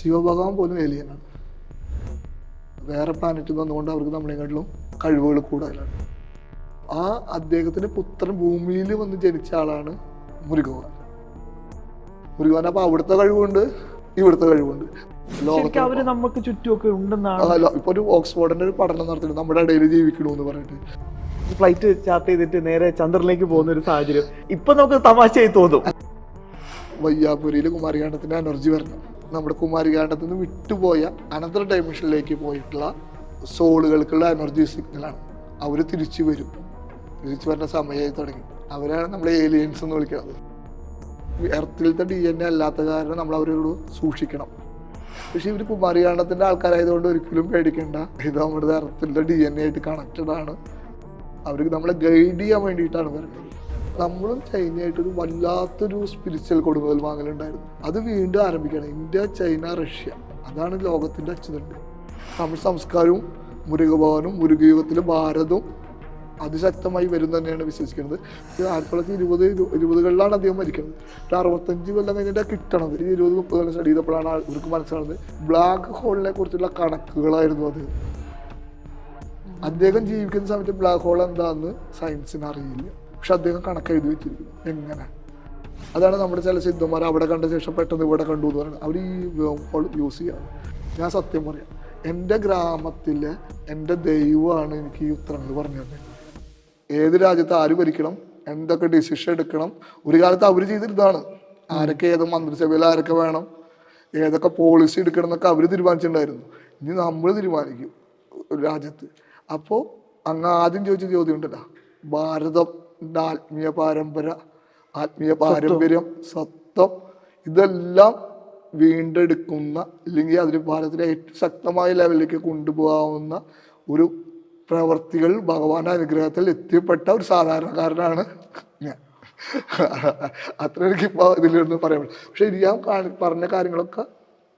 ശിവഭഗവാൻ പോലും ഏലിയനാണ്. വേറെ പ്ലാനറ്റിൽ വന്നുകൊണ്ട് അവർക്ക് നമ്മളെക്കാട്ടിലും കഴിവുകൾ കൂടുതലാണ്. ആ അദ്ദേഹത്തിന്റെ പുത്രൻ ഭൂമിയിൽ വന്ന് ജനിച്ച ആളാണ് മുരുകവാൻ. മുരുകവാൻ അപ്പൊ അവിടുത്തെ കഴിവുണ്ട് ഇവിടുത്തെ കഴിവുണ്ട്. അവർ നമുക്ക് ചുറ്റുമൊക്കെ ഉണ്ടെന്നാണ്. ഇപ്പൊ ഒരു ഓക്സ്ഫോർഡിന്റെ ഒരു പഠനം നടത്തിയിട്ട് നമ്മുടെ ഇടയിൽ ജീവിക്കണമെന്ന് പറഞ്ഞിട്ട്. ഫ്ലൈറ്റ് ചാർട്ട് ചെയ്തിട്ട് നേരെ ചന്ദ്രനിലേക്ക് പോകുന്ന ഒരു സാഹചര്യം. ഇപ്പൊ നമുക്ക് തമാശയായി തോന്നും. വയ്യാപുരിയിൽ കുമാരികാണ്ഡത്തിന്റെ എനർജി വരണം. നമ്മുടെ കുമാരികാണ്ഡത്തിൽ നിന്ന് വിട്ടുപോയ അനന്തര ഡൈമെൻഷനിലേക്ക് പോയിട്ടുള്ള സോളുകൾക്കുള്ള എനർജി സിഗ്നലാണ് അവർ തിരിച്ചു വരും. തിരിച്ചു വരുന്ന സമയമായി തുടങ്ങി. അവരാണ് നമ്മൾ ഏലിയൻസ് എന്ന് വിളിക്കുന്നത്. എർത്തിലത്തെ ഡി എൻ എ അല്ലാത്ത കാരണം നമ്മൾ അവരോട് സൂക്ഷിക്കണം. പക്ഷെ ഇവർ കുമാരികാണ്ടത്തിന്റെ ആൾക്കാരായതുകൊണ്ട് ഒരിക്കലും പേടിക്കേണ്ട. ഇത് നമ്മുടെ എർത്തിലത്തെ ഡി എൻ എ ആയിട്ട് കണക്റ്റഡ് ആണ്. അവർക്ക് നമ്മളെ ഗൈഡ് ചെയ്യാൻ വേണ്ടിയിട്ടാണ് വരുന്നത് നമ്മളും ചൈനയായിട്ടൊരു വല്ലാത്തൊരു സ്പിരിച്വൽ കൊടുമുതൽ വാങ്ങലുണ്ടായിരുന്നു. അത് വീണ്ടും ആരംഭിക്കണം ഇന്ത്യ ചൈന റഷ്യ. അതാണ് ലോകത്തിന്റെ അച്ചുതണ്ട്. തമിഴ് സംസ്കാരവും മുരുകഭവനും മുരുകയുഗത്തിലെ ഭാരതവും അതിശക്തമായി വരും തന്നെയാണ് വിശ്വസിക്കുന്നത്. ആയിരത്തി തൊള്ളായിരത്തി ഇരുപത് ഇരു- ഇരുപതുകളിലാണ് അദ്ദേഹം മരിക്കുന്നത്. ഒരു അറുപത്തഞ്ച് കൊല്ലം കഴിഞ്ഞിട്ട് കിട്ടണത്. ഇരുപത് മുപ്പത് കൊല്ലം സ്റ്റഡി ചെയ്തപ്പോഴാണ് ഇവർക്ക് മനസ്സിലാവുന്നത് ബ്ലാക്ക് ഹോളിനെ കുറിച്ചുള്ള കണക്കുകളായിരുന്നു അത്. അദ്ദേഹം ജീവിക്കുന്ന സമയത്ത് ബ്ലാക്ക് ഹോൾ എന്താണെന്ന് സയൻസിന് അറിയില്ല. പക്ഷെ അദ്ദേഹം കണക്ക് എഴുതി വെച്ചിരിക്കുന്നു. എങ്ങനെ? അതാണ് നമ്മുടെ ചില സിദ്ധന്മാർ അവിടെ കണ്ട ശേഷം പെട്ടെന്ന് ഇവിടെ കണ്ടു എന്ന് പറയുന്നത്. അവർ ഈ ഹോൾ യൂസ് ചെയ്യാണ്. ഞാൻ സത്യം പറയാം. എന്റെ ഗ്രാമത്തിലെ എന്റെ ദൈവമാണ് എനിക്ക് ഈ ഉത്തരങ്ങൾ പറഞ്ഞു തന്നെ ഏത് രാജ്യത്ത് ആര് ഭരിക്കണം എന്തൊക്കെ ഡിസിഷൻ എടുക്കണം ഒരു കാലത്ത് അവർ ചെയ്തിരുന്നതാണ്. ആരൊക്കെ ഏത് മന്ത്രിസഭയിൽ ആരൊക്കെ വേണം ഏതൊക്കെ പോളിസി എടുക്കണം എന്നൊക്കെ അവർ തീരുമാനിച്ചിട്ടുണ്ടായിരുന്നു. ഇനി നമ്മൾ തീരുമാനിക്കും രാജ്യത്ത്. അപ്പോൾ അങ്ങ് ആദ്യം ചോദിച്ച ചോദ്യം ഉണ്ടല്ലോ. ആത്മീയ പാരമ്പര ആത്മീയ പാരമ്പര്യം സത്വം ഇതെല്ലാം വീണ്ടെടുക്കുന്ന അല്ലെങ്കിൽ അതിന് ഭാരതത്തിലെ ഏറ്റവും ശക്തമായ ലെവലിലേക്ക് കൊണ്ടുപോകാവുന്ന ഒരു പ്രവർത്തികൾ ഭഗവാൻ അനുഗ്രഹത്തിൽ എത്തിപ്പെട്ട ഒരു സാധാരണക്കാരനാണ് ഞാൻ. അത്ര എനിക്ക് ഇപ്പോൾ ഇതിലൊന്നും പറയാൻ പക്ഷെ ഇത് ഞാൻ പറഞ്ഞ കാര്യങ്ങളൊക്കെ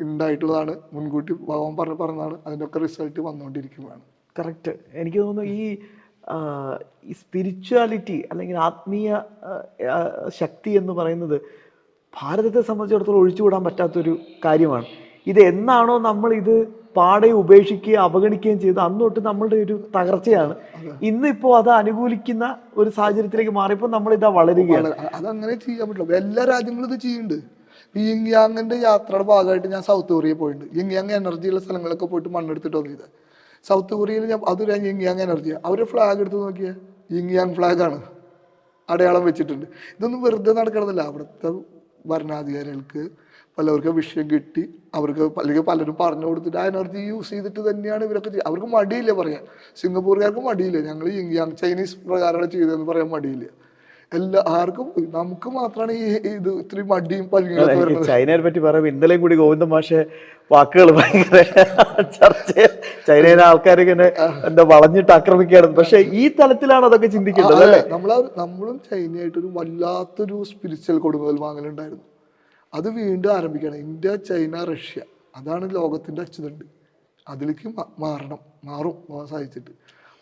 ഉണ്ടായിട്ടുള്ളതാണ്. മുൻകൂട്ടി ഭഗവാൻ പറഞ്ഞ പറഞ്ഞതാണ്. അതിന്റെയൊക്കെ റിസൾട്ട് വന്നുകൊണ്ടിരിക്കുകയാണ് കറക്റ്റ് എനിക്ക് തോന്നുന്നു ഈ ഈ സ്പിരിച്വാലിറ്റി അല്ലെങ്കിൽ ആത്മീയ ശക്തി എന്ന് പറയുന്നത് ഭാരതത്തെ സംബന്ധിച്ചിടത്തോളം ഒഴിച്ചുകൂടാൻ പറ്റാത്തൊരു കാര്യമാണ്. ഇത് എന്നാണോ നമ്മൾ ഇത് പാടെ ഉപേക്ഷിക്കുകയും അവഗണിക്കുകയും ചെയ്ത് അന്ന് തൊട്ട് നമ്മളുടെ ഒരു തകർച്ചയാണ്. ഇന്നിപ്പോൾ അത് അനുകൂലിക്കുന്ന ഒരു സാഹചര്യത്തിലേക്ക് മാറിയപ്പോൾ നമ്മൾ ഇതാ വളരുകയാണ് അതങ്ങനെ ചെയ്യാൻ പറ്റില്ല. എല്ലാ രാജ്യങ്ങളും ഇത് ചെയ്യുന്നുണ്ട്. ഈ യാത്രയുടെ ഭാഗമായിട്ട് ഞാൻ സൗത്ത് കൊറിയ പോയിട്ടുണ്ട്. യിങ്യാങ് എനർജിയുള്ള സ്ഥലങ്ങളൊക്കെ പോയിട്ട് മണ്ണെടുത്തിട്ട് വന്നത്. സൗത്ത് കൊറിയയിൽ ഞാൻ അത് ഞാൻ യിങ്യാങ് എനർജി. അവർ ഫ്ലാഗ് എടുത്ത് നോക്കിയാൽ യിങ്യാങ് ഫ്ലാഗ് ആണ്. അടയാളം വെച്ചിട്ടുണ്ട്. ഇതൊന്നും വെറുതെ നടക്കണതല്ല. അവിടുത്തെ ഭരണാധികാരികൾക്ക് പലവർക്കും വിഷയം കിട്ടി. അവർക്ക് അല്ലെങ്കിൽ പലരും പറഞ്ഞു കൊടുത്തിട്ട് ആ എനർജി യൂസ് ചെയ്തിട്ട് തന്നെയാണ് ഇവരൊക്കെ അവർക്ക് മടിയില്ല പറയാൻ. സിംഗപ്പൂർകാർക്ക് മടിയില്ല. ഞങ്ങൾ യിങ്യാങ് ചൈനീസ് പ്രകാരമാണ് ചെയ്തതെന്ന് പറയാൻ മടിയില്ല. എല്ലാ ആർക്കും നമുക്ക് മാത്രമാണ് ഈ ഇത് ഇത്രയും മടിയും പല്ലിങ്ങളൊക്കെ വരുന്നത്. ചൈനയെ പറ്റി പറയുമ്പോൾ ഇന്നലെയും കൂടി ഗോവിന്ദ മാഷെ വാക്കുകൾ ഭയങ്കര ചർച്ച ചൈനയിലെ ആൾക്കാർ ഇങ്ങനെ എന്താ വളഞ്ഞിട്ട് ആക്രമിക്കുകയാണ്. പക്ഷെ ഈ തലത്തിലാണ് അതൊക്കെ ചിന്തിക്കുന്നത് അല്ലേ നമ്മൾ നമ്മളും ചൈനയായിട്ടൊരു വല്ലാത്തൊരു സ്പിരിച്വൽ കൊടുമുതൽ വാങ്ങലുണ്ടായിരുന്നു. അത് വീണ്ടും ആരംഭിക്കണം ഇന്ത്യ ചൈന റഷ്യ. അതാണ് ലോകത്തിന്റെ അച്ചുതണ്ട്. അതിലേക്ക് മാറണം. മാറും. സാധിച്ചിട്ട്.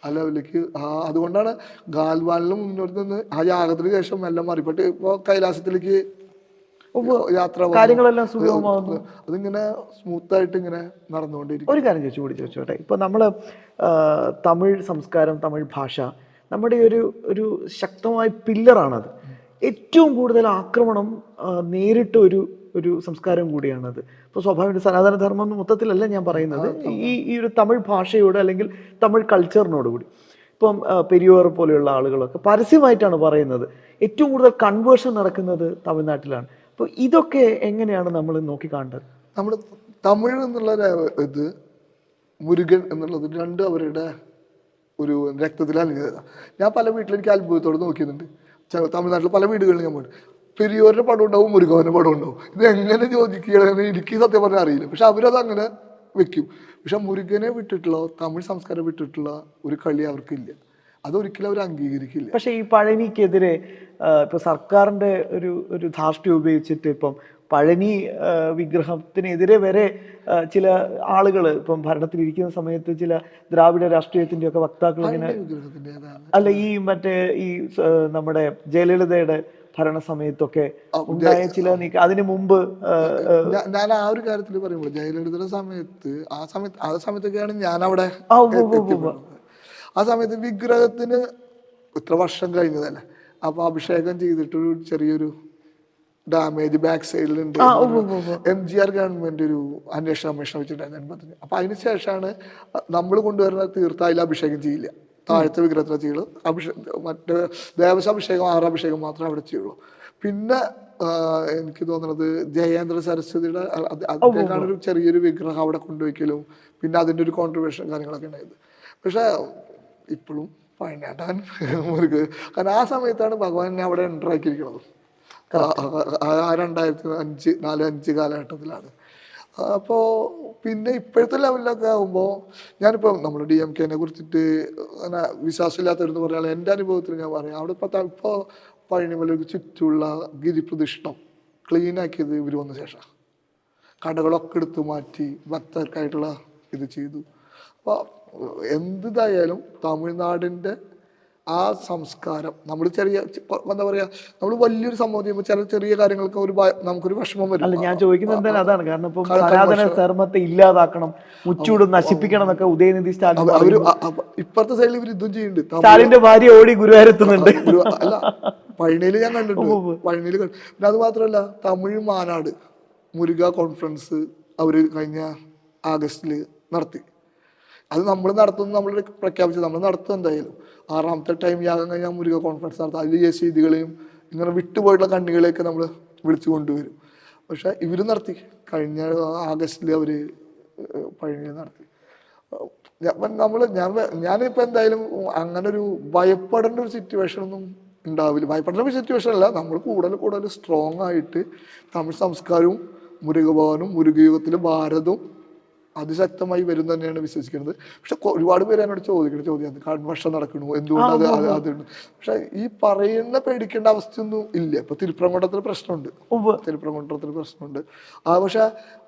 ആ ലെവലിലേക്ക് ആ അതുകൊണ്ടാണ് ഗാൽവാനിലും മുന്നോട്ട് നിന്ന് ആ യാഗത്തിന് ശേഷം എല്ലാം മാറിപ്പെട്ട് ഇപ്പോൾ കൈലാസത്തിലേക്ക് യാത്ര കാര്യങ്ങളെല്ലാം സുഗമമാകുന്നു അതിങ്ങനെ സ്മൂത്ത് ആയിട്ട് ഇങ്ങനെ നടന്നുകൊണ്ടിരിക്കും ഒരു കാര്യം ചോദിച്ചു കൂടി ചോദിച്ചോട്ടെ. ഇപ്പൊ നമ്മൾ തമിഴ് സംസ്കാരം തമിഴ് ഭാഷ നമ്മുടെ ഒരു ഒരു ശക്തമായ പില്ലറാണത്. ഏറ്റവും കൂടുതൽ ആക്രമണം നേരിട്ട് നേരിട്ട ഒരു ഒരു സംസ്കാരം കൂടിയാണത് ഇപ്പോൾ സ്വാഭാവിക സനാതന സനാതനധർമ്മം എന്ന് മൊത്തത്തിലല്ല ഞാൻ പറയുന്നത്. ഈ ഈ ഒരു തമിഴ് ഭാഷയോട് അല്ലെങ്കിൽ തമിഴ് കൾച്ചറിനോട് കൂടി. ഇപ്പം പെരിയോർ പോലെയുള്ള ആളുകളൊക്കെ പരസ്യമായിട്ടാണ് പറയുന്നത്. ഏറ്റവും കൂടുതൽ കൺവേർഷൻ നടക്കുന്നത് തമിഴ്നാട്ടിലാണ്. അപ്പോൾ ഇതൊക്കെ എങ്ങനെയാണ് നമ്മൾ നോക്കിക്കാണ്ടത് നമ്മൾ തമിഴ് എന്നുള്ള ഇത് മുരുകൻ എന്നുള്ളത് രണ്ട് അവരുടെ ഒരു രക്തത്തിൽ ഞാൻ പല വീട്ടിലും എനിക്ക് അത്ഭുതത്തോടെ നോക്കിയിട്ടുണ്ട്. തമിഴ്നാട്ടിൽ പല വീടുകളിൽ ഞാൻ പോയിട്ട് പെരിയോരുടെ പടം ഉണ്ടാവും മുരുകവന്റെ പടം ഉണ്ടാവും. ഇത് എങ്ങനെ ചോദിക്കുകയാണെന്ന് എനിക്ക് സത്യം പറഞ്ഞാൽ അറിയില്ല. പക്ഷെ അവരത് അങ്ങനെ വെക്കും. പക്ഷെ മുരുകനെ വിട്ടിട്ടുള്ള തമിഴ് സംസ്കാരം വിട്ടിട്ടുള്ള ഒരു കളി അവർക്കില്ല. അതൊരിക്കലും അവർ അംഗീകരിക്കില്ല. പക്ഷെ ഈ പഴനിക്കെതിരെ ഇപ്പൊ സർക്കാരിന്റെ ഒരു ഒരു ധാർഷ്ട്യം ഉപയോഗിച്ചിട്ട് ഇപ്പം പഴനി വിഗ്രഹത്തിനെതിരെ വരെ ചില ആളുകൾ ഇപ്പം ഭരണത്തിലിരിക്കുന്ന സമയത്ത് ചില ദ്രാവിഡ രാഷ്ട്രീയത്തിന്റെ ഒക്കെ വക്താക്കൾ ഇങ്ങനെ അല്ല ഈ മറ്റേ ഈ നമ്മുടെ ജയലളിതയുടെ ഭരണ സമയത്തൊക്കെ ഉണ്ടായ ചില നീക്ക അതിനു മുമ്പ് ഞാൻ ആ ഒരു കാര്യത്തിൽ പറയുമ്പോൾ ജയലളിതയുടെ സമയത്ത് ആ സമയത്ത് ആ സമയത്തൊക്കെയാണ് ഞാൻ അവിടെ ആ, സമയത്ത് വിഗ്രഹത്തിന് ഇത്ര വർഷം കഴിഞ്ഞതല്ലേ? അപ്പൊ അഭിഷേകം ചെയ്തിട്ടൊരു ചെറിയൊരു ഡാമേജ് ബാക്ക് സൈഡിലുണ്ട് എം ജി ആർ ഗവൺമെന്റ് ഒരു അന്വേഷണ കമ്മീഷൻ വെച്ചിട്ടുണ്ടായിരുന്നു അപ്പൊ അതിനുശേഷമാണ് നമ്മൾ കൊണ്ടുവരുന്ന തീർത്ഥ അതിൽ അഭിഷേകം ചെയ്യില്ല. താഴത്തെ വിഗ്രഹത്തിലെ ചെയ്യുള്ളൂ അഭിഷേകം മറ്റേ ദേവസാഭിഷേകം ആറാഭിഷേകം മാത്രമേ അവിടെ ചെയ്യുള്ളൂ പിന്നെ എനിക്ക് തോന്നുന്നത് ജയേന്ദ്ര സരസ്വതിയുടെ അ- അദ്ദേഹമാണ് ഒരു ചെറിയൊരു വിഗ്രഹം അവിടെ കൊണ്ടുവയ്ക്കലും പിന്നെ അതിന്റെ ഒരു കോൺട്രിബ്യൂഷൻ കാര്യങ്ങളൊക്കെ ഉണ്ടായത്. പക്ഷെ ഇപ്പോഴും പഴഞ്ഞാട്ടാൻ മുരുക് കാരണം ആ സമയത്താണ് ഭഗവാൻ എന്നെ അവിടെ എന്റർ ആക്കിയിരിക്കുന്നത്. ആ രണ്ടായിരത്തി അഞ്ച് നാല് അഞ്ച് കാലഘട്ടത്തിലാണ്. അപ്പോൾ പിന്നെ ഇപ്പോഴത്തെ ലെവലിലൊക്കെ ആകുമ്പോൾ ഞാനിപ്പോൾ നമ്മൾ ഡി എം കെനെ കുറിച്ചിട്ട് അങ്ങനെ വിശ്വാസമില്ലാത്തവരെന്ന് പറഞ്ഞാൽ എന്റെ അനുഭവത്തിൽ ഞാൻ പറയാം. അവിടെ ഇപ്പോൾ ഇപ്പോൾ പഴനിമലയ്ക്ക് ചുറ്റുമുള്ള ഗിരിപ്രദക്ഷിണം ക്ലീൻ ആക്കിയത് ഇവർ വന്ന ശേഷം. കടകളൊക്കെ എടുത്തു മാറ്റി ഭക്തർക്കായിട്ടുള്ള ഇത് ചെയ്തു. അപ്പോൾ എന്തിതായാലും തമിഴ്നാടിന്റെ ആ സംസ്കാരം. നമ്മൾ ചെറിയ എന്താ പറയാ നമ്മൾ വലിയൊരു സംഭവം ചെയ്യുമ്പോൾ ചില ചെറിയ കാര്യങ്ങൾക്ക് ഒരു നമുക്കൊരു വിഷമം വരും. അല്ല ഞാൻ ചോദിക്കുന്നത് എന്തായാലും അതാണ്. കാരണം ഇപ്പൊ സനാതന ധർമ്മത്തെ ഇല്ലാതാക്കണം മുച്ചൂട് നശിപ്പിക്കണം എന്നൊക്കെ ഉദയനിധി സ്റ്റാലിൻ അവർ ഇപ്പുറത്തെ സൈഡിൽ ഇവർ യുദ്ധം ചെയ്യുന്നുണ്ട്. സ്റ്റാലിന്റെ ഭാര്യ ഓടി ഗുരുവായൂരെത്തുന്നുണ്ട്. അല്ല പഴനിയിൽ ഞാൻ കണ്ടിട്ടുണ്ട്. പഴനിയിൽ കണ്ടു പിന്നെ അത് മാത്രമല്ല തമിഴ് മാനാട് മുരുക കോൺഫറൻസ് അവർ കഴിഞ്ഞ ആഗസ്റ്റിൽ നടത്തി. അത് നമ്മൾ നടത്തുന്നു നമ്മൾ പ്രഖ്യാപിച്ചത് നമ്മൾ നടത്തും എന്തായാലും. ആറാമത്തെ ടൈം യാഗം കഴിഞ്ഞാൽ മുരുക കോൺഫറൻസ് നടത്തും. അതിൽ ഈ ചെയ്തികളെയും ഇങ്ങനെ വിട്ടുപോയിട്ടുള്ള കണ്ണികളെയൊക്കെ നമ്മൾ വിളിച്ചു കൊണ്ടുവരും. പക്ഷെ ഇവർ നടത്തി. കഴിഞ്ഞ ആഗസ്റ്റിൽ അവർ പഴയ നടത്തി. നമ്മൾ ഞാൻ ഞാനിപ്പോൾ എന്തായാലും അങ്ങനെ ഒരു ഭയപ്പെടേണ്ട ഒരു സിറ്റുവേഷൻ ഒന്നും ഉണ്ടാവില്ല. ഭയപ്പെടേണ്ട ഒരു സിറ്റുവേഷൻ അല്ല. നമ്മൾ കൂടുതൽ കൂടുതൽ സ്ട്രോങ് ആയിട്ട് തമിഴ് സംസ്കാരവും മുരുകഭവനും മുരുകയുഗത്തിലെ ഭാരതവും അതിശക്തമായി വരും തന്നെയാണ് വിശ്വസിക്കുന്നത്. പക്ഷെ ഒരുപാട് പേര് എന്നോട് ചോദിക്കുന്ന ചോദ്യം കൺവർഷൻ നടക്കണു എന്തുകൊണ്ട് അത് അത് അതുണ്ട്? പക്ഷെ ഈ പറയുന്ന പേടിക്കേണ്ട അവസ്ഥയൊന്നും ഇല്ല. ഇപ്പൊ തിരുപ്പറംകുണ്ടത്തിൽ പ്രശ്നമുണ്ട്. ഉവ്വ്. തിരുപ്പറംകുണ്ടത്തിൽ പ്രശ്നമുണ്ട്. ആ പക്ഷെ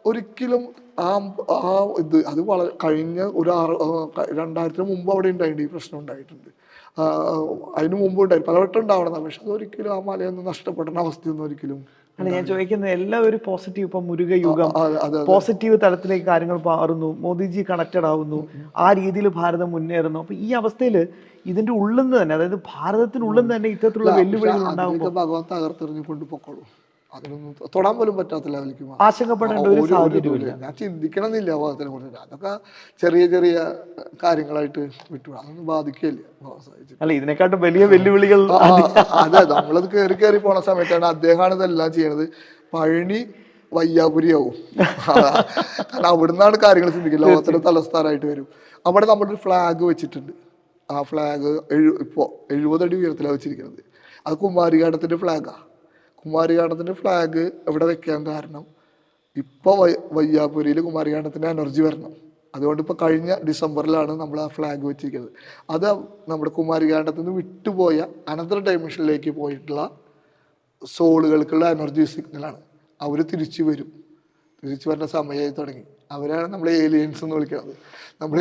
ഒരിക്കലും ആ ആ ഇത് അത് വളരെ കഴിഞ്ഞ ഒരു ആറ് രണ്ടായിരത്തിന് മുമ്പ് അവിടെ ഉണ്ടായിട്ടുണ്ട് ഈ പ്രശ്നം ഉണ്ടായിട്ടുണ്ട്. അതിനു അതിന് മുമ്പ് ഉണ്ടായി പലവട്ടം ഉണ്ടാവണം പക്ഷെ അതൊരിക്കലും ആ മലയൊന്നും നഷ്ടപ്പെടേണ്ട അവസ്ഥയൊന്നും ഒരിക്കലും അല്ല ഞാൻ ചോദിക്കുന്നത് എല്ലാം ഒരു പോസിറ്റീവ് ഇപ്പം മുരുക യുഗം ആ, അതെ അതെ. പോസിറ്റീവ് തലത്തിലേക്ക് കാര്യങ്ങൾ മാറുന്നു മോദിജി കണക്റ്റഡ് ആവുന്നു ആ രീതിയിൽ ഭാരതം മുന്നേറുന്നു. അപ്പൊ ഈ അവസ്ഥയിൽ ഇതിന്റെ ഉള്ളിൽ നിന്ന് തന്നെ അതായത് ഭാരതത്തിനുള്ളിൽ നിന്ന് തന്നെ ഇത്തരത്തിലുള്ള വെല്ലുവിളികൾ ഉണ്ടാവും ഭഗവത് ഭഗവാൻ തകർത്തെറിഞ്ഞ് കൊണ്ടുപോക്കോളൂ. അതിനൊന്നും തൊടാൻ പോലും പറ്റാത്ത ലെവലിലേക്ക് മാറും. ആശങ്കപ്പെടേണ്ട ഒരു ഒരു- സാഹചര്യം ഒരു ഞാൻ ചിന്തിക്കണമെന്നില്ല ഭാഗത്തിനെ കുറിച്ച് അതൊക്കെ ചെറിയ ചെറിയ കാര്യങ്ങളായിട്ട് വിട്ടു അതൊന്നും ബാധിക്കില്ല അല്ല ഇതിനെക്കാട്ടും വലിയ വെല്ലുവിളികൾ അതെ നമ്മളത് കയറി കയറി പോണ സമയത്താണ് അദ്ദേഹമാണ് ഇതെല്ലാം ചെയ്യണത്. പഴനി വയ്യാപുരിയാവും കാരണം അവിടുന്നാണ് കാര്യങ്ങൾ ചിന്തിക്കുക ലോകത്തിന്റെ തലസ്ഥാനമായിട്ട് വരും. അവിടെ നമ്മളൊരു ഫ്ലാഗ് വെച്ചിട്ടുണ്ട്. ആ ഫ്ലാഗ് എഴു ഇപ്പോൾ എഴുപതടി ഉയരത്തിലാണ് വെച്ചിരിക്കുന്നത്. അത് കുമാരിഘാട്ടത്തിന്റെ ഫ്ലാഗാ കുമാരിഘാട്ടത്തിന്റെ ഫ്ലാഗ് എവിടെ വെക്കാൻ കാരണം ഇപ്പോൾ വയ്യാപുരിയിൽ കുമാരികാണത്തിന്റെ എനർജി വരണം. അതുകൊണ്ട് ഇപ്പോൾ കഴിഞ്ഞ ഡിസംബറിലാണ് നമ്മൾ ആ ഫ്ലാഗ് വെച്ചിരിക്കുന്നത്. അത് നമ്മുടെ കുമാരികാണ്ടത്തിൽ നിന്ന് വിട്ടുപോയ അനന്തര ഡൈമെൻഷനിലേക്ക് പോയിട്ടുള്ള സോളുകൾക്കുള്ള എനർജി സിഗ്നലാണ് അവർ തിരിച്ചു വരും. തിരിച്ചു വരുന്ന സമയമായി തുടങ്ങി. അവരാണ് നമ്മൾ ഏലിയൻസ് എന്ന് വിളിക്കുന്നത്. നമ്മൾ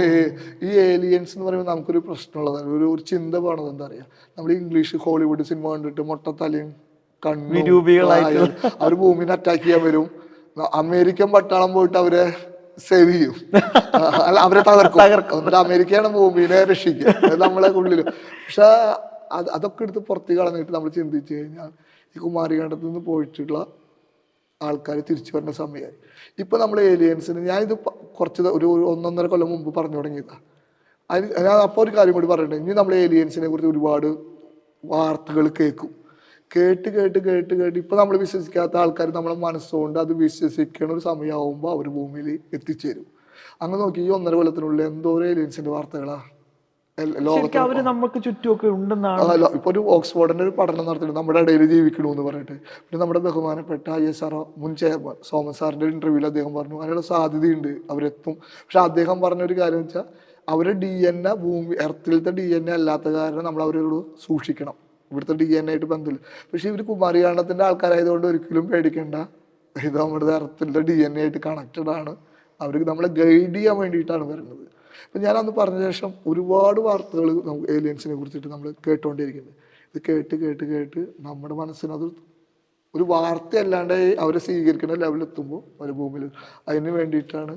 ഈ ഏലിയൻസ് എന്ന് പറയുമ്പോൾ നമുക്കൊരു പ്രശ്നമുള്ളതാണ്. ഒരു ഒരു ചിന്ത പോണത് എന്താ പറയുക നമ്മൾ ഇംഗ്ലീഷ് ഹോളിവുഡ് സിനിമ കണ്ടിട്ട് മൊട്ടത്തലയും വിരൂപികളായിട്ട്. അവർ ഭൂമിനെ അറ്റാക്ക് ചെയ്യാൻ വരും. അമേരിക്കൻ പട്ടാളം പോയിട്ട് അവരെ സേവ് ചെയ്യും. അല്ല അവരെ തകർക്കും. എന്നിട്ട് അമേരിക്കയാണ് ഭൂമിനെ രക്ഷിക്കുക. നമ്മളെ ഉള്ളിൽ പക്ഷെ അത് അതൊക്കെ എടുത്ത് പുറത്തേക്ക് കളഞ്ഞിട്ട് നമ്മൾ ചിന്തിച്ചു കഴിഞ്ഞാൽ ഈ കുമാരികണ്ഠത്തിൽ നിന്ന് പോയിട്ടുള്ള ആൾക്കാർ തിരിച്ചു വരുന്ന സമയമായി. ഇപ്പൊ നമ്മൾ ഏലിയൻസിന് ഞാനിത് ഇത് കുറച്ച് ഒരു ഒരു ഒന്നൊന്നര കൊല്ലം മുമ്പ് പറഞ്ഞു തുടങ്ങിയതാണ് അതിന് ഞാൻ അപ്പോൾ ഒരു കാര്യം കൂടി പറയണ്ടേ ഇനി നമ്മൾ ഏലിയൻസിനെ കുറിച്ച് ഒരുപാട് വാർത്തകൾ കേൾക്കും. കേട്ട് കേട്ട് കേട്ട് കേട്ട് ഇപ്പൊ നമ്മൾ വിശ്വസിക്കാത്ത ആൾക്കാർ നമ്മളെ മനസ്സുകൊണ്ട് അത് വിശ്വസിക്കണ ഒരു സമയമാകുമ്പോൾ അവർ ഭൂമിയിൽ എത്തിച്ചേരും. അങ്ങ് നോക്കി ഈ ഒന്നര കൊല്ലത്തിനുള്ളിൽ എന്തോ ഏലിയൻസിന്റെ വാർത്തകളാ. അവർ നമുക്ക് ചുറ്റുമൊക്കെ ഉണ്ടെന്നാണ്. ഇപ്പൊ ഒരു ഓക്സ്ഫോർഡിന്റെ ഒരു പഠനം നടത്തിയിട്ട് നമ്മുടെ ഇടയിൽ ജീവിക്കണു എന്ന് പറഞ്ഞിട്ട്. പിന്നെ നമ്മുടെ ബഹുമാനപ്പെട്ട ഐ എസ് ആർ മുൻ ചെയർമാൻ സോമൻ സാറിന്റെ ഇന്റർവ്യൂവിൽ അദ്ദേഹം പറഞ്ഞു അതിനുള്ള സാധ്യതയുണ്ട്. അവരെത്തും. പക്ഷെ അദ്ദേഹം പറഞ്ഞ ഒരു കാര്യം വെച്ചാൽ അവരുടെ ഡി എൻ എ ഭൂമി എർത്തിലത്തെ ഡി എൻ എ അല്ലാത്ത കാരണം നമ്മൾ അവരോട് സൂക്ഷിക്കണം. ഇവിടുത്തെ ഡി എൻ ആയിട്ട് ബന്ധമില്ല. പക്ഷെ ഇവർ കുമാരികാണ്ഡത്തിന്റെ ആൾക്കാരായതുകൊണ്ട് ഒരിക്കലും പേടിക്കേണ്ട. ഇത് നമ്മുടെ എർത്തിലത്തെ ഡി എൻ എ ആയിട്ട് കണക്റ്റഡ് ആണ്. അവർക്ക് നമ്മളെ ഗൈഡ് ചെയ്യാൻ വേണ്ടിയിട്ടാണ് വരുന്നത്. അപ്പം ഞാൻ അന്ന് പറഞ്ഞ ശേഷം ഒരുപാട് വാർത്തകൾ നമുക്ക് ഏലിയൻസിനെ കുറിച്ചിട്ട് നമ്മൾ കേട്ടുകൊണ്ടിരിക്കുന്നത് ഇത് കേട്ട് കേട്ട് കേട്ട് നമ്മുടെ മനസ്സിനത് ഒരു വാർത്ത അല്ലാണ്ട് അവരെ സ്വീകരിക്കുന്ന ലെവലിൽ എത്തുമ്പോൾ ഒരു ഭൂമിയിൽ അതിന് വേണ്ടിയിട്ടാണ്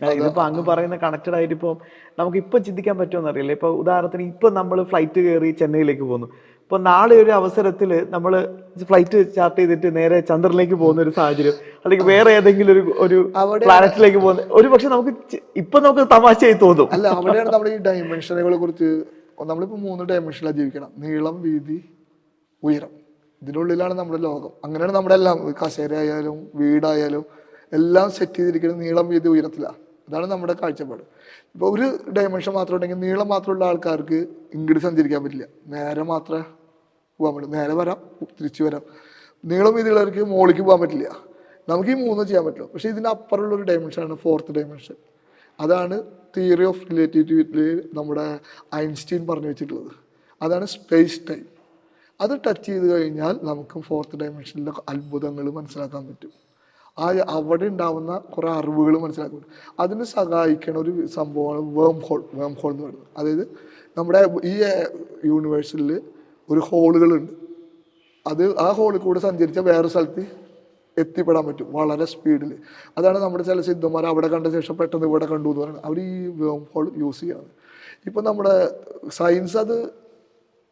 ഇതിപ്പോ അങ്ങ് പറയുന്ന കണക്റ്റഡ് ആയിട്ട് ഇപ്പൊ നമുക്ക് ഇപ്പൊ ചിന്തിക്കാൻ പറ്റുമെന്ന് അറിയില്ല ഇപ്പൊ ഉദാഹരണത്തിന് ഇപ്പൊ നമ്മൾ ഫ്ലൈറ്റ് കയറി ചെന്നൈയിലേക്ക് പോകുന്നു ഇപ്പൊ നാളെ ഒരു അവസരത്തിൽ നമ്മൾ ഫ്ലൈറ്റ് ചാർട്ട് ചെയ്തിട്ട് നേരെ ചന്ദ്രനിലേക്ക് പോകുന്ന ഒരു സാഹചര്യം അല്ലെങ്കിൽ വേറെ ഏതെങ്കിലും ഒരു ഒരു പ്ലാനറ്റിലേക്ക് പോകുന്ന ഒരു പക്ഷെ നമുക്ക് ഇപ്പൊ നമുക്ക് തമാശയായി തോന്നും. അല്ല അവിടെയാണ് നമ്മൾ ഈ ഡയമെൻഷനുകളെ കുറിച്ച് നമ്മളിപ്പോ മൂന്ന് ഡയമെൻഷനിലാണ് ജീവിക്കണം. നീളം വീതി ഉയരം. ഇതിനുള്ളിലാണ് നമ്മുടെ ലോകം. അങ്ങനെയാണ് നമ്മുടെ എല്ലാം. കസേര ആയാലും വീടായാലും എല്ലാം സെറ്റ് ചെയ്തിരിക്കുന്നത് നീളം വീതി ഉയരത്തിലാണ് അതാണ് നമ്മുടെ കാഴ്ചപ്പാട്. ഇപ്പോൾ ഒരു ഡയമെൻഷൻ മാത്രം ഉണ്ടെങ്കിൽ നീളം മാത്രമുള്ള ആൾക്കാർക്ക് ഇങ്ങോട്ട് സഞ്ചരിക്കാൻ പറ്റില്ല. നേരെ മാത്രമേ പോകാൻ പറ്റും. നേരെ വരാം തിരിച്ചു വരാം. നീളം വീതിയുള്ളവർക്ക് മുകളിലേക്ക് പോകാൻ പറ്റില്ല. നമുക്ക് ഈ മൂന്നും ചെയ്യാൻ പറ്റില്ല പക്ഷേ ഇതിന്റെ അപ്പുറമുള്ള ഒരു ഡയമെൻഷനാണ് ഫോർത്ത് ഡയമെൻഷൻ അതാണ് തിയറി ഓഫ് റിലേറ്റിവിറ്റിയിൽ നമ്മുടെ ഐൻസ്റ്റീൻ പറഞ്ഞു വെച്ചിട്ടുള്ളത്. അതാണ് സ്പേസ് ടൈം അത് ടച്ച് ചെയ്ത് കഴിഞ്ഞാൽ നമുക്ക് ഫോർത്ത് ഡയമെൻഷനിലെ അത്ഭുതങ്ങൾ മനസ്സിലാക്കാൻ പറ്റും. ആ അവിടെ ഉണ്ടാവുന്ന കുറേ അറിവുകൾ മനസ്സിലാക്കാൻ പറ്റും അതിന് സഹായിക്കണ ഒരു സംഭവമാണ് വേം ഹോൾ വേം ഹോൾ എന്ന് പറയുന്നത്. അതായത് നമ്മുടെ ഈ യൂണിവേഴ്സിൽ ഒരു ഹോളുകളുണ്ട് അത് ആ ഹോളിൽ കൂടെ സഞ്ചരിച്ച വേറെ സ്ഥലത്ത് എത്തിപ്പെടാൻ പറ്റും വളരെ സ്പീഡിൽ അതാണ് നമ്മുടെ ചില സിദ്ധന്മാർ അവിടെ കണ്ട ശേഷം പെട്ടെന്ന് ഇവിടെ കണ്ടു എന്ന് പറയുന്നത്. അവർ ഈ വേം ഹോൾ യൂസ് ചെയ്യാണ്. ഇപ്പം നമ്മുടെ സയൻസ് അത്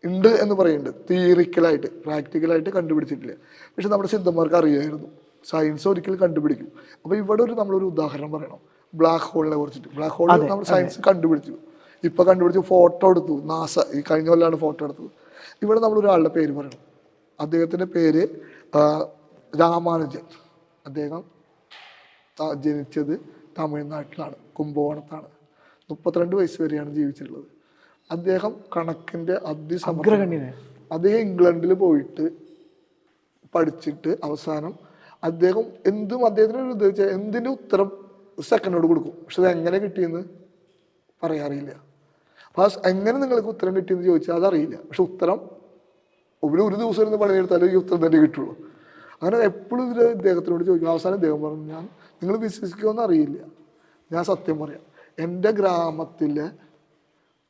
ഉണ്ട് എന്ന് പറയുന്നുണ്ട്. തിയറിക്കലായിട്ട് പ്രാക്ടിക്കലായിട്ട് കണ്ടുപിടിച്ചിട്ടില്ല. പക്ഷെ നമ്മുടെ സിദ്ധന്മാർക്ക് അറിയായിരുന്നു. സയൻസ് ഒരിക്കലും കണ്ടുപിടിക്കും അപ്പോൾ ഇവിടെ ഒരു നമ്മളൊരു ഉദാഹരണം പറയണം. ബ്ലാക്ക് ഹോളിനെ കുറിച്ചിട്ട്. ബ്ലാക്ക് ഹോൾ നമ്മൾ സയൻസ് കണ്ടുപിടിച്ചു. ഇപ്പൊ കണ്ടുപിടിച്ച് ഫോട്ടോ എടുത്തു. നാസ ഈ കഴിഞ്ഞ കൊല്ലാണ് ഫോട്ടോ എടുത്തത്. ഇവിടെ നമ്മൾ ഒരാളുടെ പേര് പറയണം. അദ്ദേഹത്തിന്റെ പേര് രാമാനുജൻ. അദ്ദേഹം ജനിച്ചത് തമിഴ്നാട്ടിലാണ് കുംഭകോണത്താണ്. മുപ്പത്തിരണ്ട് വയസ്സ് വരെയാണ് ജീവിച്ചിട്ടുള്ളത്. അദ്ദേഹം കണക്കിന്റെ അതിസമഗ്രഹണ്യ അദ്ദേഹം ഇംഗ്ലണ്ടിൽ പോയിട്ട് പഠിച്ചിട്ട് അവസാനം അദ്ദേഹം എന്തും അദ്ദേഹത്തിന് ഒരു ഇത് വെച്ചാൽ എന്തിന്റെ ഉത്തരം സെക്കൻഡോട് കൊടുക്കും. പക്ഷെ അത് എങ്ങനെ കിട്ടിയെന്ന് പറയാറിയില്ല. അപ്പോൾ എങ്ങനെ നിങ്ങൾക്ക് ഉത്തരം കിട്ടിയെന്ന് ചോദിച്ചാൽ അതറിയില്ല. പക്ഷെ ഉത്തരം ഒരു ഒരു ദിവസം ഇരുന്ന് പണിയെടുത്താലും ഈ ഉത്തരം തന്നെ കിട്ടുള്ളൂ. അങ്ങനെ എപ്പോഴും ഇതിൽ ഇദ്ദേഹത്തിനോട് ചോദിക്കും. അവസാനം ഇദ്ദേഹം പറഞ്ഞു ഞാൻ നിങ്ങൾ വിശ്വസിക്കുമെന്ന് അറിയില്ല. ഞാൻ സത്യം പറയാം. എന്റെ ഗ്രാമത്തിലെ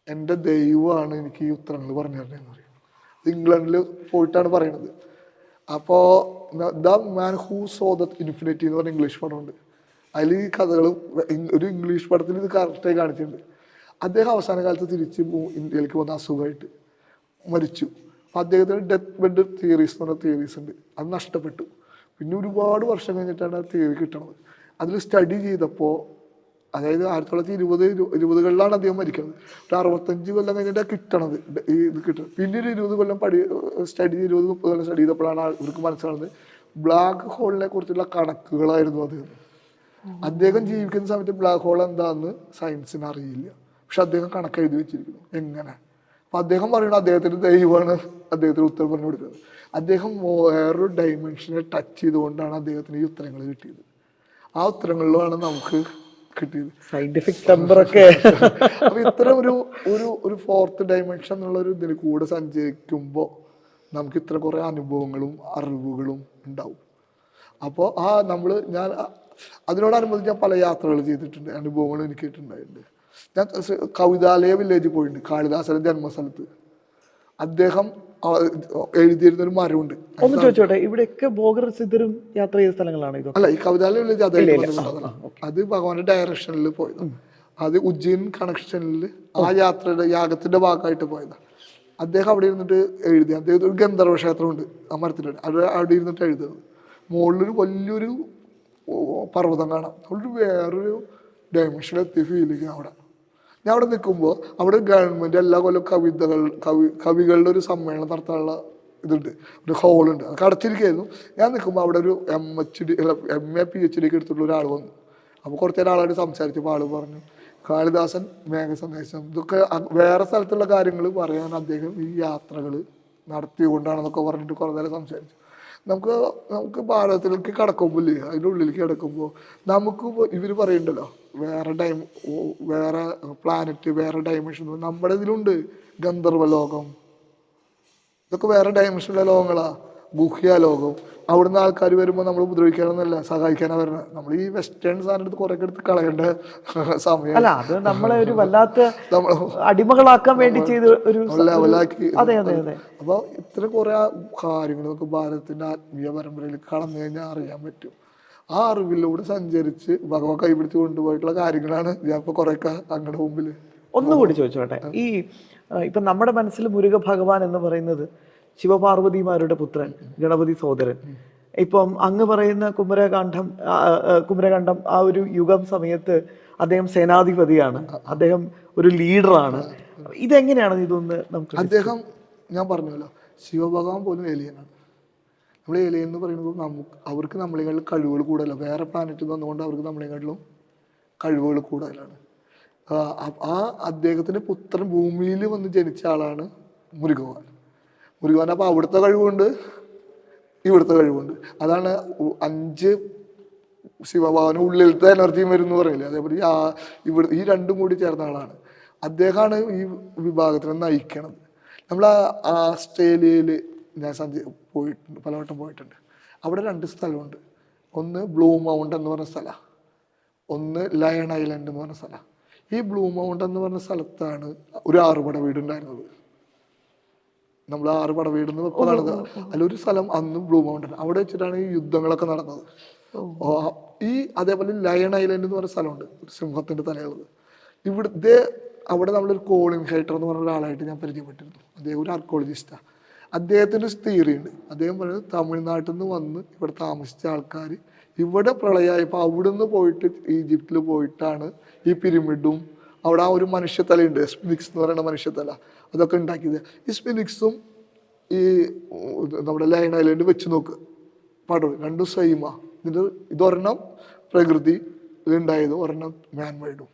എന്റെ ദൈവമാണ് എനിക്ക് ഈ ഉത്തരങ്ങൾ പറഞ്ഞു എന്ന് പറയും ഇംഗ്ലണ്ടിൽ പോയിട്ടാണ് പറയണത്. അപ്പോൾ the man who saw the infinity എന്ന് പറഞ്ഞ ഇംഗ്ലീഷ് പടമുണ്ട്. അതിൽ ഈ കഥകൾ ഒരു ഇംഗ്ലീഷ് പടത്തിൽ ഇത് കറക്റ്റായി കാണിച്ചിട്ടുണ്ട്. അദ്ദേഹം അവസാന കാലത്ത് തിരിച്ച് ഇന്ത്യയിലേക്ക് വന്ന അസുഖമായിട്ട് മരിച്ചു. അപ്പം അദ്ദേഹത്തിന് ഡെത്ത് ബെഡ് തിയറീസ് എന്ന് പറഞ്ഞ തിയറീസ് ഉണ്ട്. അത് നഷ്ടപ്പെട്ടു. പിന്നെ ഒരുപാട് വർഷം കഴിഞ്ഞിട്ടാണ് ആ തിയറി കിട്ടണത്. അതിൽ സ്റ്റഡി ചെയ്തപ്പോൾ അതായത് ആയിരത്തി തൊള്ളായിരത്തി ഇരുപത് ഇരു- ഇരുപതുകളിലാണ് അദ്ദേഹം മരിക്കുന്നത്. ഒരു അറുപത്തഞ്ച് കൊല്ലം കഴിഞ്ഞിട്ടാണ് കിട്ടണത്. ഈ ഇത് കിട്ടുന്നത് പിന്നെ ഒരു ഇരുപത് കൊല്ലം പഠി സ്റ്റഡി ഇരുപത് മുപ്പത് കൊല്ലം സ്റ്റഡി ചെയ്തപ്പോഴാണ് ഇവർക്ക് മനസ്സിലാവുന്നത് ബ്ലാക്ക് ഹോളിനെ കുറിച്ചുള്ള കണക്കുകളായിരുന്നു അദ്ദേഹം. അദ്ദേഹം ജീവിക്കുന്ന സമയത്ത് ബ്ലാക്ക് ഹോൾ എന്താന്ന് സയൻസിന് അറിയില്ല. പക്ഷെ അദ്ദേഹം കണക്ക് എഴുതി വെച്ചിരിക്കുന്നു. എങ്ങനെ? അപ്പൊ അദ്ദേഹം പറയുന്നത് അദ്ദേഹത്തിന്റെ ദൈവമാണ് അദ്ദേഹത്തിന് ഉത്തരം പറഞ്ഞു കൊടുക്കുന്നത്. അദ്ദേഹം വേറൊരു ഡയമെൻഷനെ ടച്ച് ചെയ്തുകൊണ്ടാണ് അദ്ദേഹത്തിന് ഈ ഉത്തരങ്ങൾ കിട്ടിയത്. ആ ഉത്തരങ്ങളിലാണ് നമുക്ക് കിട്ടിയത് സയന്റിഫിക് ടെമ്പറൊക്കെ അപ്പൊ ഇത്തരം ഒരു ഒരു ഒരു ഫോർത്ത് ഡയമെൻഷൻ എന്നുള്ള ഒരു ഇതിൽ കൂടെ സഞ്ചരിക്കുമ്പോൾ നമുക്ക് ഇത്ര കുറെ അനുഭവങ്ങളും അറിവുകളും ഉണ്ടാവും. അപ്പോൾ ആ നമ്മൾ ഞാൻ അതിനോടനുബന്ധിച്ച് ഞാൻ പല യാത്രകൾ ചെയ്തിട്ടുണ്ട് അനുഭവങ്ങൾ എനിക്ക് ഉണ്ടായിട്ടുണ്ട് ഞാൻ കവിതാലയ വില്ലേജിൽ പോയിട്ടുണ്ട് കാളിദാസന്റെ ജന്മസ്ഥലത്ത്. അദ്ദേഹം എഴുതിയിരുന്ന ഒരു മരമുണ്ട്. ഒന്ന് ചോദിച്ചോട്ടെ ഇവിടെയൊക്കെ ഭോഗർ സിദ്ധരും യാത്ര ചെയ്ത സ്ഥലങ്ങളാണ് ഇതൊക്കെ? അല്ല ഈ കവിതാലയം വില്ലേജ് അതായിട്ട് അത് ഭഗവാന്റെ ഡയറക്ഷനിൽ പോയത്. അത് ഉജ്ജയിൻ കണക്ഷനിൽ ആ യാത്രയുടെ യാഗത്തിന്റെ ഭാഗമായിട്ട് പോയതാണ് അദ്ദേഹം അവിടെ ഇരുന്നിട്ട് എഴുതി. അദ്ദേഹത്തിന് ഒരു ഗന്ധർവ ക്ഷേത്രമുണ്ട് ആ മരത്തിന്റെ അവിടെ. അവിടെ ഇരുന്നിട്ട് എഴുതുന്നത് മുകളിലൊരു വലിയൊരു പർവതം കാണാം. ഒരു വേറൊരു ഡയമെൻഷനിലെത്തി ഫീൽ ഫീലിംഗ് അവിടെ. ഞാൻ അവിടെ നിൽക്കുമ്പോൾ അവിടെ ഗവൺമെന്റ് എല്ലാ കൊല്ലം കവിതകൾ കവി കവികളുടെ ഒരു സമ്മേളനം നടത്താനുള്ള ഇതുണ്ട്. ഒരു ഹോളുണ്ട് അത് അടച്ചിരിക്കുകയായിരുന്നു. ഞാൻ നിൽക്കുമ്പോൾ അവിടെ ഒരു എം എച്ച് ഡി അല്ല എം എ പി എച്ച് ഡിക്ക് എടുത്തിട്ടുള്ള ഒരാൾ വന്നു. അപ്പോൾ കുറച്ച് നേരം ആളായിട്ട് സംസാരിച്ചപ്പോൾ ആൾ പറഞ്ഞു കാളിദാസൻ മേഘ സന്ദേശം ഇതൊക്കെ വേറെ സ്ഥലത്തുള്ള കാര്യങ്ങൾ പറയാൻ അദ്ദേഹം ഈ യാത്രകൾ നടത്തിയുകൊണ്ടാണെന്നൊക്കെ പറഞ്ഞിട്ട് കുറേ നേരം സംസാരിച്ചു. നമുക്ക് നമുക്ക് ഭാരതത്തിലേക്ക് കടക്കുമ്പോൾ അതിന്റെ ഉള്ളിലേക്ക് കിടക്കുമ്പോൾ നമുക്ക് ഇവർ പറയുന്നുണ്ടല്ലോ വേറെ ടൈം വേറെ പ്ലാനറ്റ് വേറെ ഡൈമെൻഷൻ നമ്മുടെ ഇതിലുണ്ട് ഗന്ധർവ ലോകം. ഇതൊക്കെ വേറെ ഡൈമെൻഷനുള്ള ലോകങ്ങളാ. ഗുഹ്യാലോകം. അവിടുന്ന് ആൾക്കാർ വരുമ്പോൾ നമ്മൾ ഉപദ്രവിക്കാനൊന്നല്ല സഹായിക്കാനാ വരുന്നത് നമ്മൾ ഈ വെസ്റ്റേൺ സാധനം എടുത്ത് കുറെ എടുത്ത് കളയേണ്ട സമയം. അല്ല അത് നമ്മളെ ഒരു വല്ലാത്ത അടിമകളാക്കാൻ വേണ്ടി ചെയ്ത ഒരു ലെവലാക്കി അതെ അതെ അതെ. അപ്പോൾ ഇത്ര കുറെ കാര്യങ്ങൾ നമുക്ക് ഭാരതത്തിന്റെ ആത്മീയ പരമ്പരയിൽ കടന്നു കഴിഞ്ഞാൽ അറിയാൻ പറ്റും. ആ അറിവിലൂടെ സഞ്ചരിച്ച് ഭഗവാൻ കൈപിടിച്ച് കൊണ്ടുപോയിട്ടുള്ള കാര്യങ്ങളാണ് ഞാൻ ഇപ്പൊ കുറെ അങ്ങയുടെ മുമ്പിൽ ഒന്നുകൂടി ചോദിച്ചോട്ടെ. ഈ ഇപ്പൊ നമ്മുടെ മനസ്സിൽ മുരുക ഭഗവാൻ എന്ന് പറയുന്നത് ശിവപാർവതിമാരുടെ പുത്രൻ ഗണപതി സഹോദരൻ. ഇപ്പം അങ്ങ് പറയുന്ന കുമരകാന്ഡം കുമരകണ്ഠം ആ ഒരു യുഗം സമയത്ത് അദ്ദേഹം സേനാധിപതിയാണ്. അദ്ദേഹം ഒരു ലീഡറാണ്. ഇതെങ്ങനെയാണ് ഇതൊന്ന് നമുക്ക് അദ്ദേഹം ഞാൻ പറഞ്ഞല്ലോ ശിവഭഗവാൻ പോലും ഏലിയനാണ് നമ്മൾ ഏലിയൻ എന്ന് പറയുമ്പോൾ നമുക്ക് അവർക്ക് നമ്മളെക്കാളും കഴിവുകൾ കൂടുതലാണ് വേറെ പ്ലാനറ്റിൽ വന്നുകൊണ്ട് അവർക്ക് നമ്മളെക്കാട്ടിലും കഴിവുകൾ കൂടുതലാണ്. ആ, അദ്ദേഹത്തിന്റെ പുത്രൻ ഭൂമിയിൽ വന്ന് ജനിച്ച ആളാണ് മുരുകവാൻ. മുരുകവാൻ അപ്പോൾ അവിടുത്തെ കഴിവുണ്ട് ഇവിടുത്തെ കഴിവുണ്ട്. അതാണ് അഞ്ച് ശിവഭാവന ഉള്ളിലത്തെ എനർജിയും വരും എന്ന് പറയില്ലേ അതേപോലെ ആ ഇവിടെ ഈ രണ്ടും കൂടി ചേർന്ന ആളാണ്. അദ്ദേഹമാണ് ഈ വിഭാഗത്തിനെ നയിക്കണത്. നമ്മൾ ആസ്ട്രേലിയയിൽ ഞാൻ സഞ്ചി പോയിട്ടുണ്ട് പലവട്ടം പോയിട്ടുണ്ട്. അവിടെ രണ്ട് സ്ഥലമുണ്ട്. ഒന്ന് ബ്ലൂ മൗണ്ട് എന്ന് പറഞ്ഞ സ്ഥലമാണ് ഒന്ന് ലയൺ ഐലൻഡ് എന്ന് പറഞ്ഞ സ്ഥലമാണ് ഈ ബ്ലൂ മൗണ്ട് എന്ന് പറഞ്ഞ സ്ഥലത്താണ് ഒരു ആറുപട വീടുണ്ടായിരുന്നത്. നമ്മൾ ആറുപട വീട് എന്ന് ഇപ്പോൾ നടന്നത് അതിലൊരു സ്ഥലം അന്ന് ബ്ലൂ മൗണ്ടൻ. അവിടെ വെച്ചിട്ടാണ് ഈ യുദ്ധങ്ങളൊക്കെ നടന്നത്. ഈ അതേപോലെ ലയൺ ഐലൻഡ് എന്ന് പറഞ്ഞ സ്ഥലമുണ്ട്. ഒരു സിംഹത്തിന്റെ തലയുള്ളത്. ഇവിടുത്തെ അവിടെ നമ്മളൊരു കോളിൻ ഹൈറ്റർ എന്ന് പറഞ്ഞ ഒരാളായിട്ട് ഞാൻ പരിചയപ്പെട്ടിരുന്നു. അദ്ദേഹം ഒരു ആർക്കോളജിസ്റ്റാണ് അദ്ദേഹത്തിന്റെ ഒരു തിയറി ഉണ്ട്. അദ്ദേഹം പറയുന്നത് തമിഴ്നാട്ടിൽ നിന്ന് വന്ന് ഇവിടെ താമസിച്ച ആൾക്കാർ ഇവിടെ പ്രളയമായപ്പോൾ അവിടുന്ന് പോയിട്ട് ഈജിപ്തിൽ പോയിട്ടാണ് ഈ പിരമിഡും അവിടെ ആ ഒരു മനുഷ്യത്തലയുണ്ട് സ്പിനിക്സ് എന്ന് പറയുന്ന മനുഷ്യത്തല. അതൊക്കെ ഉണ്ടാക്കിയത്. ഈ സ്പിനിക്സും ഈ നമ്മുടെ ലൈൻ ഐലൻഡ് വെച്ച് നോക്ക്. പടം. രണ്ടും സെയിമാ ഇതിന്റെ ഇതൊരെണ്ണം പ്രകൃതി ഇതുണ്ടായത് ഒരെണ്ണം മാൻമേഡും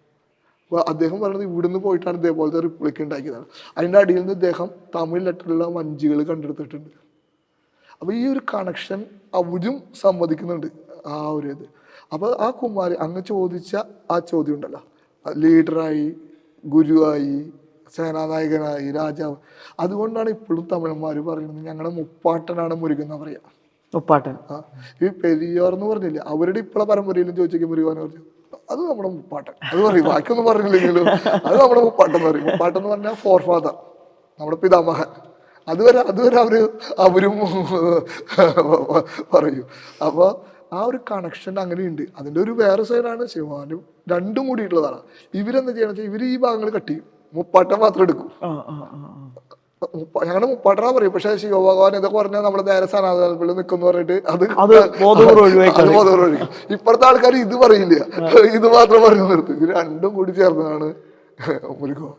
അപ്പോൾ അദ്ദേഹം പറയുന്നത് ഇവിടുന്ന് പോയിട്ടാണ് ഇതേപോലത്തെ റിപ്ലിക്ക് ഉണ്ടാക്കിയതാണ്. അതിന്റെ അടിയിൽ നിന്ന് ഇദ്ദേഹം തമിഴ് ലെറ്ററിലുള്ള വഞ്ചികൾ കണ്ടെടുത്തിട്ടുണ്ട്. അപ്പോൾ ഈ ഒരു കണക്ഷൻ അവരും സമ്മതിക്കുന്നുണ്ട് ആ ഒരു ഇത്. അപ്പോൾ ആ കുമാരി അങ്ങ് ചോദിച്ച ആ ചോദ്യം ഉണ്ടല്ലോ. ലീഡറായി ഗുരുവായി സേനാനായകനായി രാജാവ് അതുകൊണ്ടാണ് ഇപ്പോഴും തമിഴന്മാർ പറയുന്നത് ഞങ്ങളുടെ മുപ്പാട്ടനാണ് മുരുകൻ എന്ന് പറയാ മുപ്പാട്ടൻ ആ ഈ പെരിയാർ എന്ന് പറഞ്ഞില്ലേ അവരുടെ ഇപ്പോഴെ പരമ്പരയിലും ചോദിച്ചേക്കും മുരുകാൻ പറഞ്ഞു അത് നമ്മുടെ മുപ്പാട്ടൻ അത് പറയും ബാക്കിയൊന്നും പറഞ്ഞില്ലെങ്കിലും അത് നമ്മുടെ മുപ്പാട്ടൻ എന്ന് പറയും മുപ്പാട്ടൻ എന്ന് പറഞ്ഞാൽ ഫോർ ഫാദർ നമ്മുടെ പിതാമഹൻ അതുവരെ അതുവരെ അവർ അവരും പറയൂ അപ്പോൾ ആ ഒരു കണക്ഷൻ അങ്ങനെയുണ്ട്. അതിന്റെ ഒരു വേറെ സൈഡാണ് ശിവാനും രണ്ടും കൂടിയിട്ടുള്ളതാണ്. ഇവരെന്താ ചെയ്യണം വെച്ചാൽ ഇവർ ഈ ഭാഗങ്ങൾ കട്ട് ചെയ്യും. മുപ്പാട്ടം മാത്രം എടുക്കും. ഞങ്ങളുടെ മുപ്പാട്ടനാ പറയും. പക്ഷെ ശിവഭഗവാൻ ഇതൊക്കെ പറഞ്ഞാൽ നമ്മുടെ നേരെ സനാതനപ്പിള്ളി നിൽക്കുന്നു പറഞ്ഞിട്ട് അത് ബോധപൂർവം ഒഴിവാക്കി. ഇപ്പോഴത്തെ ആൾക്കാർ ഇത് പറയില്ല. ഇത് മാത്രം പറഞ്ഞു നിർത്തും. ഇത് രണ്ടും കൂടി ചേർന്നതാണ് മുരുകോ